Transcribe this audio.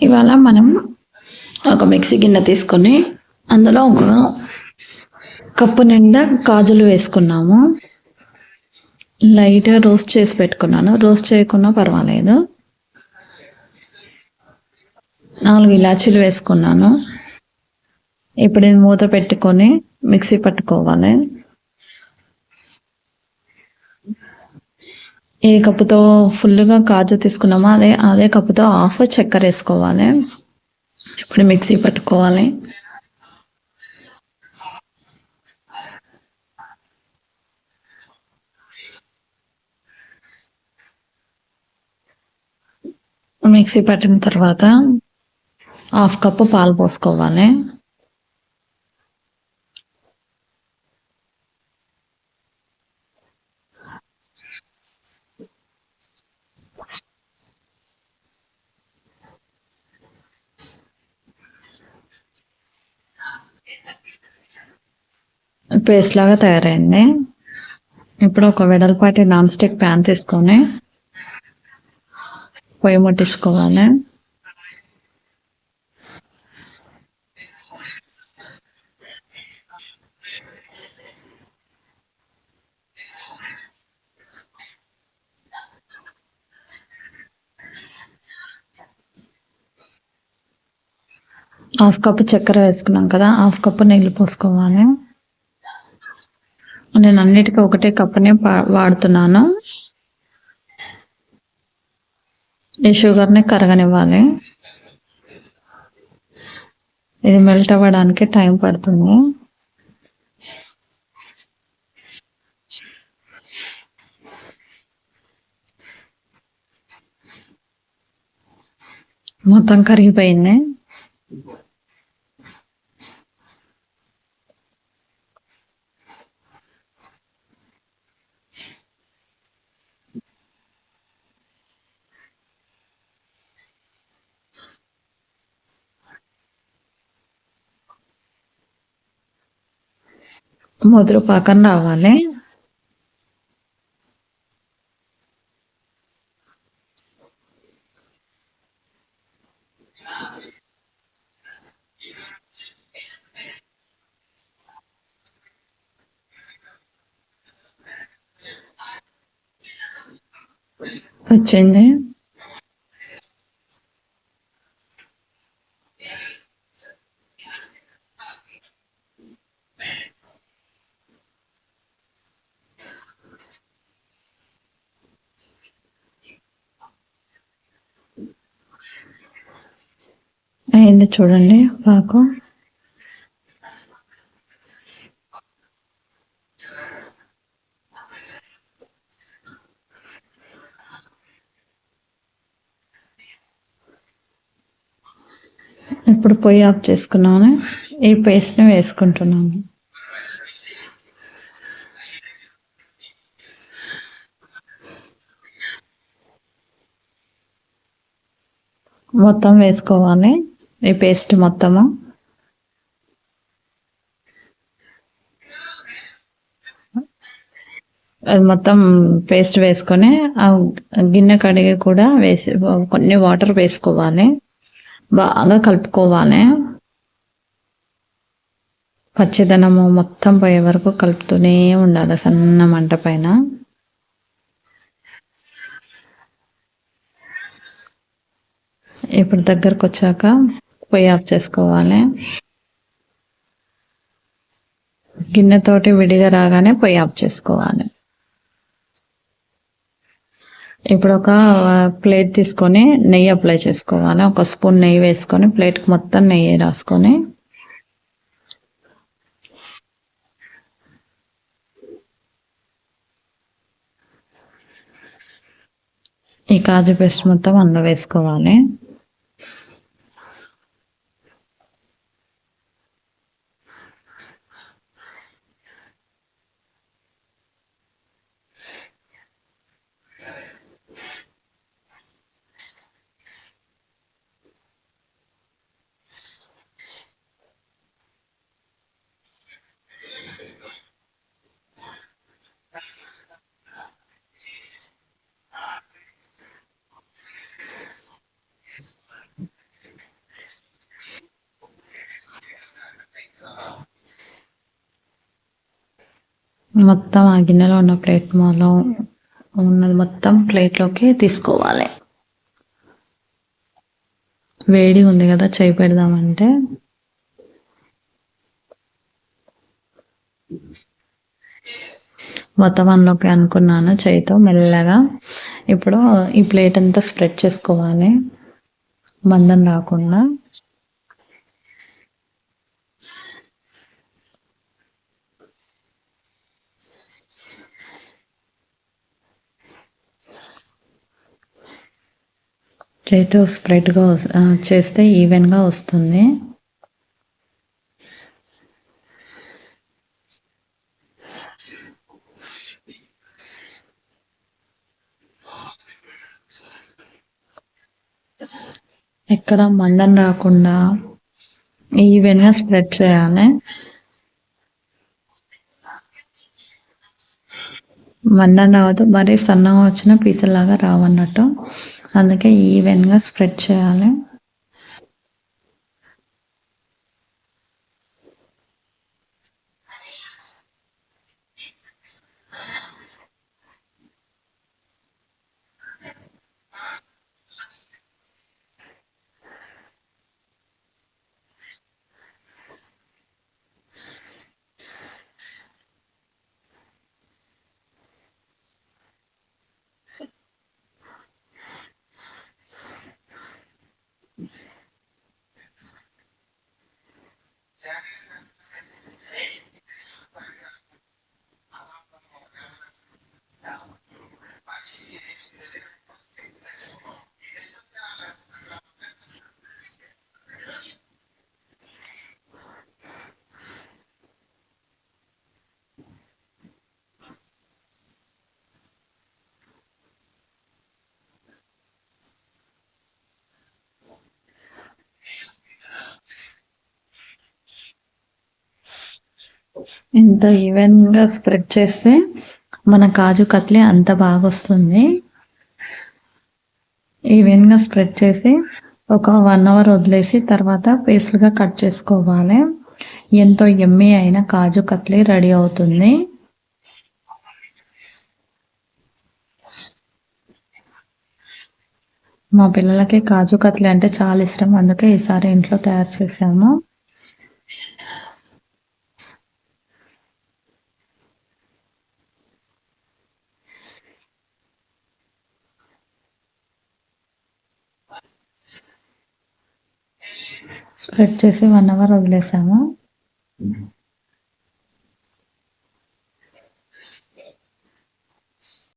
ఇవాళ మనం ఒక మిక్సీ గిన్నె తీసుకొని అందులో ఒక కప్పు నిండా కాజులు వేసుకున్నాము. లైట్గా రోస్ట్ చేసి పెట్టుకున్నాను. రోస్ట్ చేయకున్నా పర్వాలేదు. నాలుగు ఇలాచీలు వేసుకున్నాను. ఇప్పుడు మూత పెట్టుకొని మిక్సీ పట్టుకోవాలి. ఏ కప్పుతో ఫుల్గా కాజు తీసుకున్నామో అదే అదే కప్పుతో హాఫ్ చక్కెర వేసుకోవాలి. ఇప్పుడు మిక్సీ పట్టుకోవాలి. మిక్సీ పట్టిన తర్వాత హాఫ్ కప్పు పాలు పోసుకోవాలి. పేస్ట్ లాగా తయారైంది. ఇప్పుడు ఒక వెడల్పాటి నాన్ స్టిక్ ప్యాన్ తీసుకొని పొయ్యి ముట్టించుకోవాలి. హాఫ్ కప్పు చక్కెర వేసుకున్నాం కదా హాఫ్ కప్పు నీళ్ళు పోసుకోవాలి. నేను అన్నిటికీ ఒకటే కప్పునే వాడుతున్నాను. ఈ షుగర్ని కరగనివ్వాలి. ఇది మెల్ట్ అవ్వడానికి టైం పడుతుంది. మొత్తం కరిగిపోయింది. ముదురు పాకం రావాలి వచ్చింది అయింది చూడండి పాకు ఇప్పుడు పొయ్యి ఆఫ్ చేసుకున్నాను. ఈ పేస్ట్ని వేసుకుంటున్నాను. మొత్తం వేసుకోవాలి. ఈ పేస్ట్ మొత్తము. అది మొత్తం పేస్ట్ వేసుకొని ఆ గిన్నె కడిగి కూడా వేసి కొన్ని వాటర్ వేసుకోవాలి. బాగా కలుపుకోవాలి. పచ్చిదనము మొత్తం పోయే వరకు కలుపుతూనే ఉండాలి సన్న మంట పైన. ఇప్పుడు దగ్గరకు వచ్చాక పొయ్యి ఆఫ్ చేసుకోవాలి. గిన్నెతోటి విడిగా రాగానే పొయ్యి ఆఫ్ చేసుకోవాలి. ఇప్పుడు ఒక ప్లేట్ తీసుకొని నెయ్యి అప్లై చేసుకోవాలి. ఒక స్పూన్ నెయ్యి వేసుకొని ప్లేట్కి మొత్తం నెయ్యి రాసుకొని. ఈ కాజు పేస్ట్ మొత్తం అందులో వేసుకోవాలి. మొత్తం ఆ గిన్నెలో ఉన్న ప్లేట్ మొత్తం ఉన్నది మొత్తం ప్లేట్లోకి తీసుకోవాలి. వేడి ఉంది కదా చేయి పెడదామంటే. మొత్తం అందులోకి అనుకున్నాను చేయితో మెల్లగా. ఇప్పుడు ఈ ప్లేట్ అంతా స్ప్రెడ్ చేసుకోవాలి. మందం రాకుండా. చేతితో స్ప్రెడ్గా చేస్తే ఈవెన్గా వస్తుంది. ఎక్కడ మందం రాకుండా ఈవెన్గా స్ప్రెడ్ చేయాలి. మందం రావద్దు మరీ సన్నగా వచ్చిన పీసలాగా రావన్నట్టు. అందుకే ఈవెన్గా స్ప్రెడ్ చేయాలి. ఎంత ఈవెన్గా స్ప్రెడ్ చేస్తే మన కాజు కత్లీ అంత బాగా వస్తుంది ఈవెన్గా స్ప్రెడ్ చేసి ఒక వన్ అవర్ వదిలేసి తర్వాత పేస్ట్గా కట్ చేసుకోవాలి. ఎంతో ఎమ్మి అయిన కాజు కత్లీ రెడీ అవుతుంది. మా పిల్లలకి కాజు కత్లీ అంటే చాలా ఇష్టం. అందుకే ఈసారి ఇంట్లో తయారు చేసాము స్ప్రెడ్ చేసి వన్ అవర్ వదిలేసాము.